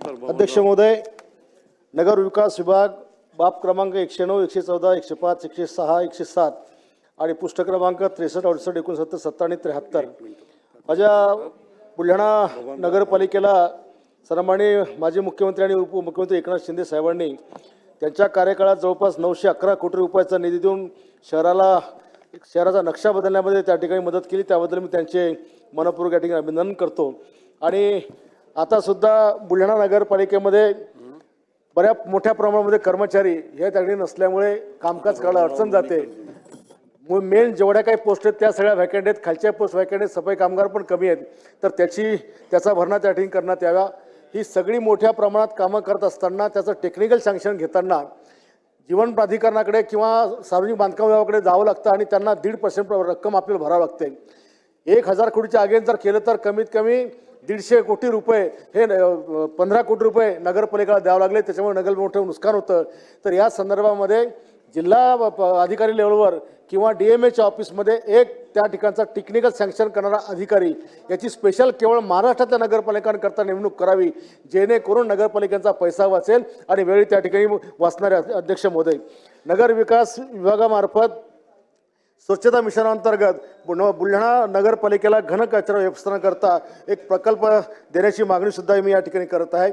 अध्यक्ष महोदय नगर विकास विभाग बाप क्रमांक एकशे नऊ एकशे चौदा एकशे पाच एकशे सहा एकशे सात आणि पुष्ट क्रमांक त्रेसष्ट अडुसष्ट एकोणसत्तर सत्तर आणि त्र्याहत्तर. माझ्या बुलढाणा नगरपालिकेला सन्माननीय माजी मुख्यमंत्री आणि उपमुख्यमंत्री एकनाथ शिंदे साहेबांनी त्यांच्या कार्यकाळात जवळपास नऊशे अकरा कोटी रुपयाचा निधी देऊन शहराला एक शहराचा नक्षा बदलण्यामध्ये त्या ठिकाणी मदत केली. त्याबद्दल मी त्यांचे मनपूर्वक या ठिकाणी अभिनंदन करतो. आणि आता सुद्धा बुलढाणा नगरपालिकेमध्ये बऱ्या मोठ्या प्रमाणामध्ये कर्मचारी हे त्या ठिकाणी नसल्यामुळे कामकाज करायला अडचण जाते. मेन जेवढ्या काही पोस्ट आहेत त्या सगळ्या व्हॅकंट आहेत. खालच्या पोस्ट व्हॅकंट आहेत सफाई कामगार पण कमी आहेत. तर त्याची त्याचा भरणा त्या ठिकाणी करण्यात यावा. ही सगळी मोठ्या प्रमाणात कामं करत असताना त्याचं टेक्निकल सँक्शन घेताना जीवन प्राधिकरणाकडे किंवा सार्वजनिक बांधकाम विभागाकडे जावं लागतं आणि त्यांना दीड पर्सेंट रक्कम आपल्याला भरावं लागते. एक हजार कोटीच्या अगेन जर केलं तर कमीत कमी दीडशे कोटी रुपये हे न- पंधरा कोटी रुपये नगरपालिकेला द्यावं लागले त्याच्यामुळे नगर मोठं नुकसान होतं. तर या संदर्भामध्ये जिल्हा प- अधिकारी लेवलवर किंवा डी एम एच्या ऑफिसमध्ये एक त्या ठिकाणचा टेक्निकल सँक्शन करणारा अधिकारी याची स्पेशल केवळ महाराष्ट्रातल्या नगरपालिकांकरता नेमणूक करावी जेणेकरून नगरपालिकांचा पैसा वाचेल आणि वेळी त्या ठिकाणी वाचणारे अध्यक्ष महोदय. नगरविकास विभागामार्फत स्वच्छता मिशनांतर्गत बुल- बुलढाणा नगरपालिकेला घनकचरा व्यवस्थापनाकरता एक प्रकल्प देण्याची मागणी सुद्धा मी या ठिकाणी करत आहे.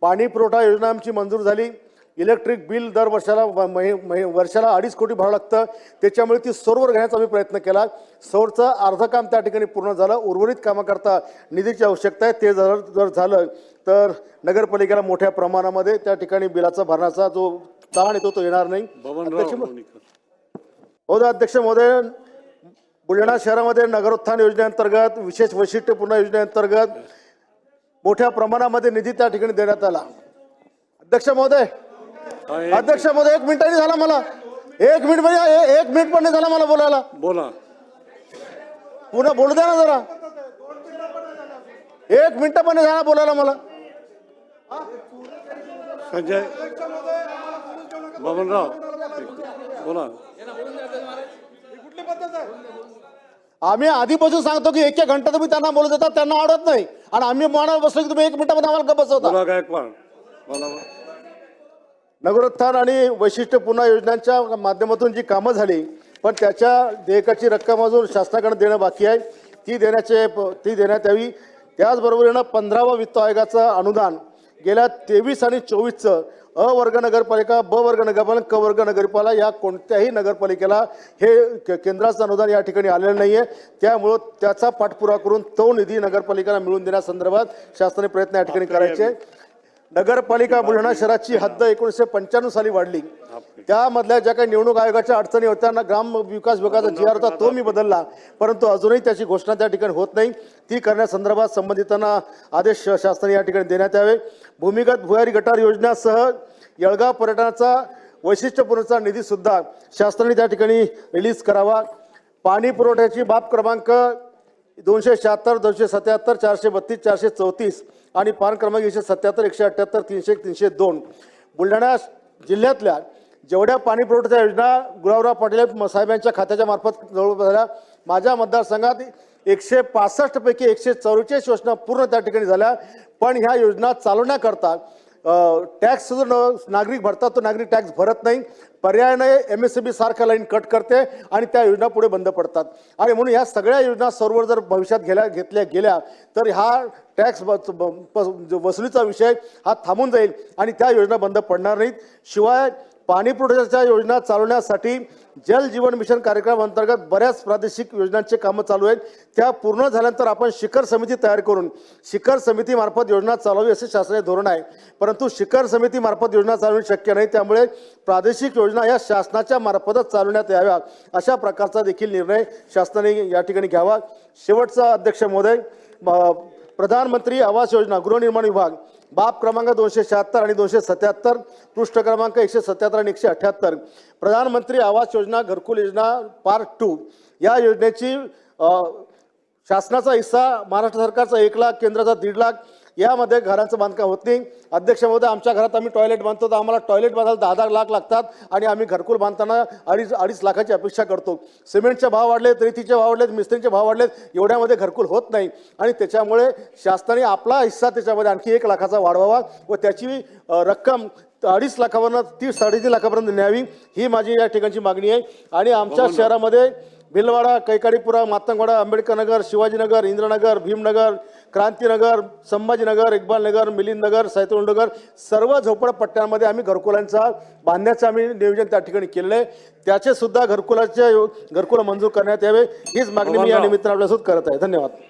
पाणी पुरवठा योजना आमची मंजूर झाली. इलेक्ट्रिक बिल दर वर्षाला व- महि- महि- वर्षाला अडीच कोटी भरावं लागतं. त्याच्यामुळे ती सौरवर घेण्याचा आम्ही प्रयत्न केला. सौरचं अर्ध काम त्या ठिकाणी पूर्ण झालं. उर्वरित कामाकरता निधीची आवश्यकता आहे. ते जर जर झालं तर नगरपालिकेला मोठ्या प्रमाणामध्ये त्या ठिकाणी बिलाचा भरण्याचा जो ताण येतो तो येणार नाही अध्यक्ष बबनराव महो- लोणीकर. महोदय अध्यक्ष महोदय बुलढाणा शहरामध्ये नगरोत्थान योजनेअंतर्गत विशेष वैशिष्ट्यपूर्ण योजनेअंतर्गत मोठ्या प्रमाणामध्ये निधी त्या ठिकाणी देण्यात आला. अध्यक्ष महोदय अध्यक्ष महोदय एक मिनिटांनी झाला मला. एक मिनिट म्हणजे एक मिनिट पण नाही झाला मला बोलायला. बोला. पुन्हा बोलू द्या ना जरा. एक मिनिट पण नाही झाला बोलायला मला. संजय. बबनराव. बोला. आम्ही आधीपासून सांगतो की एक एक घंटा तुम्ही त्यांना बोलत देता त्यांना आवडत नाही. आणि आम्ही मानावर बसलो की तुम्ही एक मिनिटामध्ये आम्हाला बसवता. नगरोत्थान आणि वैशिष्ट्यपूर्ण योजनांच्या माध्यमातून जी कामं झाली पण त्याच्या देयकाची रक्कम अजून शासनाकडे देणं बाकी आहे. ती देण्याचे ती देण्यात यावी. त्याचबरोबरीनं पंधरावा वित्त आयोगाचं अनुदान. गेल्या तेवीस आणि चोवीसचं अ वर्ग नगरपालिका ब वर्ग नगरपालिका क वर्ग नगरपालिका या कोणत्याही नगरपालिकेला हे केंद्राचं अनुदान या ठिकाणी आलेलं नाही आहे त्यामुळं त्याचा पाठपुरावा करून तो निधी नगरपालिकेला मिळवून देण्यासंदर्भात शासनाने प्रयत्न या ठिकाणी करायचे. नगरपालिका बुलढाणा शहराची हद्द एकोणीसशे पंच्याण्णव साली वाढली. त्यामधल्या ज्या काही निवडणूक आयोगाच्या अडचणी होत्या ना ग्राम विकास विभागाचा जी आर होता तो मी बदलला. परंतु अजूनही त्याची घोषणा त्या ठिकाणी होत नाही. ती करण्यासंदर्भात संबंधितांना आदेश शासनाने या ठिकाणी देण्यात यावे. भूमिगत भुयारी गटार योजनेसह येळगाव पर्यटनाचा वैशिष्ट्यपूर्णचा निधीसुद्धा शासनाने त्या ठिकाणी रिलीज करावा. पाणी पुरवठ्याची बाब क्रमांक दोनशे शहात्तर दोनशे सत्याहत्तर चारशे बत्तीस चारशे चौतीस आणि पान क्रमांक एकशे सत्याहत्तर एकशे अठ्ठ्याहत्तर तीनशे एक, तीनशे दोन. बुलढाणा जिल्ह्यातल्या जेवढ्या पाणी पुरवठ्याच्या योजना गुलाबराव पाटील साहेबांच्या खात्याच्या मार्फत जवळ झाल्या माझ्या मतदारसंघात एकशे पासष्टपैकी एकशे चौवेचाळीस योजना पूर्ण त्या ठिकाणी झाल्या. पण ह्या योजना चालवण्याकरता टॅक्स जो न- नागरिक भरतात तो नागरिक टॅक्स भरत नाही. पर्यायाने एम एस सी बी सारख्या लाईन कट करते आणि त्या योजना पुढे बंद पडतात. आणि म्हणून ह्या सगळ्या योजना सर्व जर भविष्यात गेल्या घेतल्या गेल्या तर हा टॅक्स वसुलीचा विषय हा थांबून जाईल आणि त्या योजना बंद पडणार नाहीत. शिवाय पाणी पुरवठ्याच्या योजना चालवण्यासाठी जल जीवन मिशन कार्यक्रम अंतर्गत बऱ्याच प्रादेशिक योजनांचे कामं चालू आहेत. त्या पूर्ण झाल्यानंतर आपण शिखर समिती तयार करून शिखर समितीमार्फत योजना चालवावी असे शासनाचे धोरण आहे. परंतु शिखर समितीमार्फत योजना चालवणे शक्य नाही. त्यामुळे प्रादेशिक योजना या शासनाच्या मार्फतच चालवण्यात याव्या अशा प्रकारचा देखील निर्णय शासनाने या ठिकाणी घ्यावा. शेवटचा अध्यक्ष महोदय प्रधानमंत्री आवास योजना गृहनिर्माण विभाग. बाब क्रमांक दोनशे शहात्तर आणि दोनशे सत्याहत्तर पृष्ठ क्रमांक एकशे सत्याहत्तर आणि एकशे अठ्ठ्याहत्तर प्रधानमंत्री आवास योजना घरकुल योजना पार्ट टू. या योजनेची शासनाचा हिस्सा महाराष्ट्र सरकारचा एक लाख केंद्राचा दीड लाख यामध्ये घरांचं बांधकाम होत नाही. अध्यक्ष महोदय आमच्या घरात आम्ही टॉयलेट बांधतो तर आम्हाला टॉयलेट बांधायला दहा दहा लाख लागतात आणि आम्ही घरकुल बांधताना अडीच अडीच लाखाची अपेक्षा करतो. सिमेंटचे भाव वाढलेत रेतीचे भाव वाढलेत मिस्त्रीचे भाव वाढलेत एवढ्यामध्ये घरकुल होत नाही. आणि त्याच्यामुळे शासनाने आपला हिस्सा त्याच्यामध्ये आणखी एक लाखाचा वाढवावा व त्याची रक्कम अडीच लाखावरनं तीस साडेतीन लाखापर्यंत न्यावी ही माझी या ठिकाणची मागणी आहे. आणि आमच्या शहरामध्ये भिलवाडा कैकाडीपुरा मातंगवाडा आंबेडकर नगर शिवाजीनगर इंद्रनगर भीमनगर क्रांतीनगर संभाजीनगर इक्बाल नगर मिलिंद नगर नगर सर्व झोपडपट्ट्यांमध्ये आम्ही घरकुलांचा बांधण्याचं आम्ही नियोजन त्या ठिकाणी केलेलं आहे. त्याचे सुद्धा घरकुलाचे घरकुलं मंजूर करण्यात यावे. हीच मागणी मी या निमित्तानं आपल्यासोबत करत आहे. धन्यवाद.